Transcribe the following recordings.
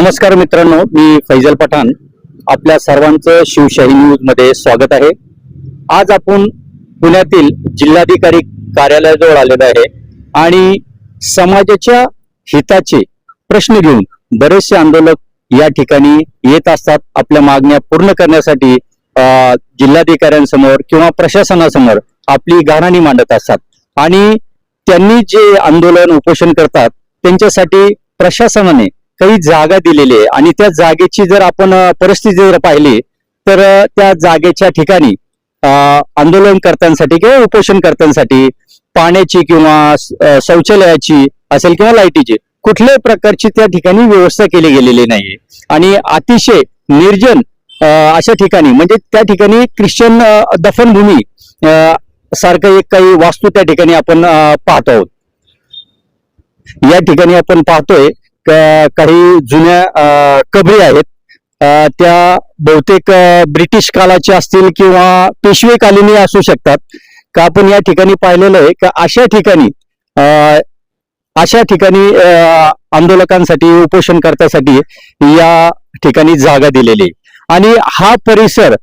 नमस्कार मित्रांनो मी फैजल पठाण. आपल्या सर्वांचं शिवशाही न्यूजमध्ये स्वागत आहे. आज आपण पुण्यातील जिल्हाधिकारी कार्यालयाजवळ आलेलो आहे आणि समाजाच्या हिताचे प्रश्न घेऊन बरेचसे आंदोलक या ठिकाणी येत असतात. आपल्या मागण्या पूर्ण करण्यासाठी जिल्हाधिकाऱ्यांसमोर किंवा प्रशासनासमोर आपली गाणाणी मांडत असतात. आणि त्यांनी जे आंदोलन उपोषण करतात त्यांच्यासाठी प्रशासनाने काही जागा दिलेली आहे. आणि त्या जागेची जर आपण परिस्थिती जर पाहिली तर त्या जागेच्या ठिकाणी आंदोलनकर्त्यांसाठी किंवा उपोषणकर्त्यांसाठी पाण्याची किंवा शौचालयाची असेल किंवा लाईटीची कुठल्याही प्रकारची त्या ठिकाणी व्यवस्था केली गेलेली नाहीये. आणि अतिशय निर्जन अशा ठिकाणी म्हणजे त्या ठिकाणी ख्रिश्चन दफनभूमी सारखं एक काही वास्तू त्या ठिकाणी आपण पाहतो आहोत. या ठिकाणी आपण पाहतोय काही जुन्या कबरी आहेत. त्या बहुतेक ब्रिटिश कालाच्या असतील किंवा पेशवेकालीनही असू शकतात. का आपण या ठिकाणी पाहिलेलं आहे का अशा ठिकाणी अशा ठिकाणी आंदोलकांसाठी उपोषणकर्त्यासाठी या ठिकाणी जागा दिलेली आणि हा परिसर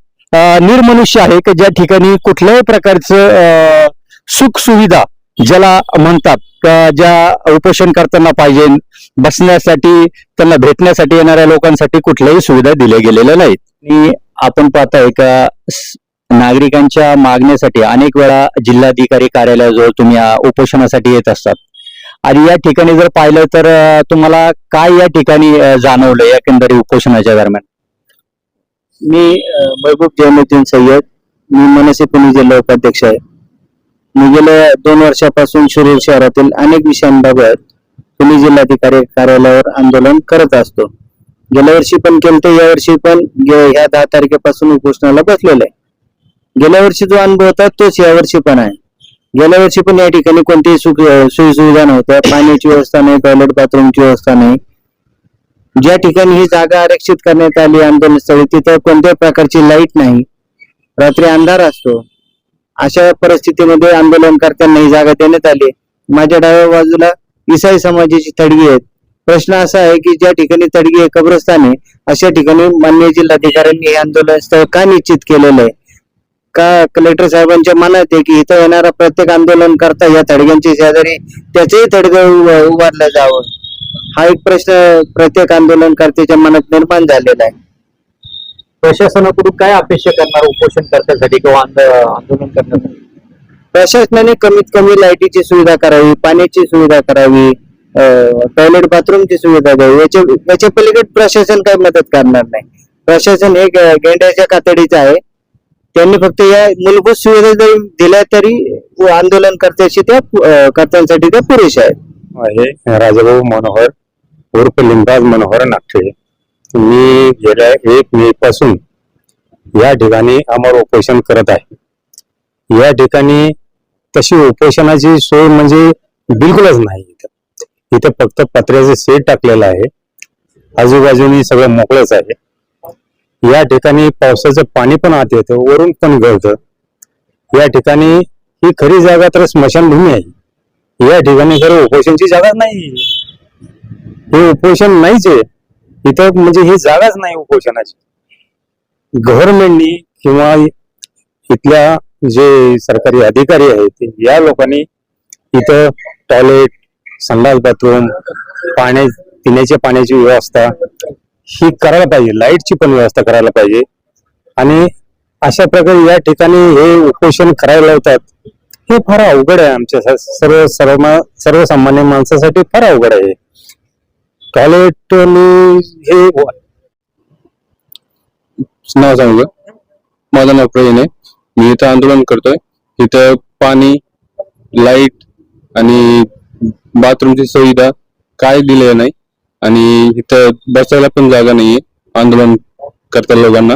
निर्मनुष्य आहे की ज्या ठिकाणी कुठल्याही प्रकारचं सुखसुविधा ज्याला म्हणतात ज्या उपोषण करताना पाहिजे बसण्यासाठी त्यांना भेटण्यासाठी येणाऱ्या लोकांसाठी कुठल्याही सुविधा दिल्या गेलेल्या नाहीत. आणि आपण पाहताय का नागरिकांच्या मागण्यासाठी अनेक वेळा जिल्हाधिकारी कार्यालयाजवळ तुम्ही उपोषणासाठी येत असतात. आणि या ठिकाणी जर पाहिलं तर तुम्हाला काय या ठिकाणी अ, जाणवलं एकंदरीत उपोषणाच्या दरम्यान? मी महबूब जैनुद्दीन सय्यद. मी मनसे पुणे जिल्हा उपाध्यक्ष आहे. मी गेल्या दोन वर्षापासून शिरूर शहरातील अनेक विषयांबाबत पुणे जिल्हाधिकारी कार्यालयावर आंदोलन करत असतो. गेल्या वर्षी पण केलं यावर्षी पण गे- ह्या दहा तारखेपासून उपोषणाला बसलेलं आहे. गेल्या वर्षी जो अनुभव होता तोच यावर्षी पण आहे. गेल्या वर्षी पण या ठिकाणी कोणतीही सुख सोयी नव्हत्या. पाण्याची व्यवस्था नाही टॉयलेट बाथरूमची व्यवस्था नाही. ज्या ठिकाणी ही जागा आरक्षित करण्यात आली आंदोलनस्थळी तिथं कोणत्याही प्रकारची लाइट नाही. रात्री अंधार असतो. अशा परिस्थितीमध्ये आंदोलनकर्त्यांना ही जागा देण्यात आली. माझ्या डाव्या बाजूला इसाई समाजाची तडगी आहेत प्रश्न असा आहे की ज्या ठिकाणी तडगी आहे कब्रस्तान आहे अशा ठिकाणी मान्य जिल्हाधिकाऱ्यांनी हे आंदोलन स्थळ का निश्चित केलेलं आहे? का कलेक्टर साहेबांच्या मनात आहे की इथं येणारा प्रत्येक आंदोलन करता या तडग्यांची शेजारी त्याचंही तडगं उभारलं जावं? हा एक प्रश्न प्रत्येक आंदोलनकर्त्याच्या मनात निर्माण झालेला आहे. प्रशासनाकडून काय अपेक्षा करणार उपोषण करण्यासाठी किंवा आंद- आंदोलन करण्यासाठी प्रशासनाने कमीत कमी लाईटीची सुविधा करावी पाण्याची सुविधा करावी टॉयलेट बाथरूमची सुविधा द्यावी. याच्या याच्या पलीकडे प्रशासन काही मदत करणार नाही. प्रशासन हे गेंड्याच्या कातडीचं आहे. त्यांनी फक्त या मूलभूत सुविधा जरी दिल्या तरी आंदोलनकर्त्याशी त्या अं, कर्त्यांसाठी त्या पुरेशा आहेत. आहे राजाभाऊ मनोहर उर्फ लिंबाज मनोहर नागठे. मी गेल्या एक मे पासून या ठिकाणी अमर उपोषण करत आहे. या ठिकाणी तशी उपोषणाची सोय म्हणजे बिलकुलच नाही इथं. इथं फक्त पत्र्याचे सेट टाकलेलं आहे. आजूबाजूनी सगळं मोकळंच आहे. या ठिकाणी पावसाचं पाणी पण आत येतं वरून पण गळतं. या ठिकाणी ही खरी जागा तर स्मशानभूमी आहे. या ठिकाणी खरं उपोषणची जागा नाही. हे उपोषण नाहीच आहे. इथं म्हणजे ही जागाच नाही उपोषणाची. गव्हर्नमेंटनी किंवा इथल्या जे सरकारी अधिकारी आहेत या लोकांनी इथं टॉयलेट संडास बाथरूम पाण्या पिण्याच्या पाण्याची व्यवस्था ही करायला पाहिजे. लाईटची पण व्यवस्था करायला पाहिजे. आणि अशा प्रकारे या ठिकाणी हे उपोषण करायला होतात हे फार अवघड आहे आमच्या सर्व सर्व सर्वसामान्य माणसासाठी फार अवघड आहे. टॉयलेट हे नाव सांगू का? माझं नाव प्रवीण आहे. मी इथं आंदोलन करतोय. इथं पाणी लाइट आणि बाथरूमची सुविधा काय दिलेलं नाही आणि इथं बसायला पण जागा नाहीये आंदोलन करता लोकांना.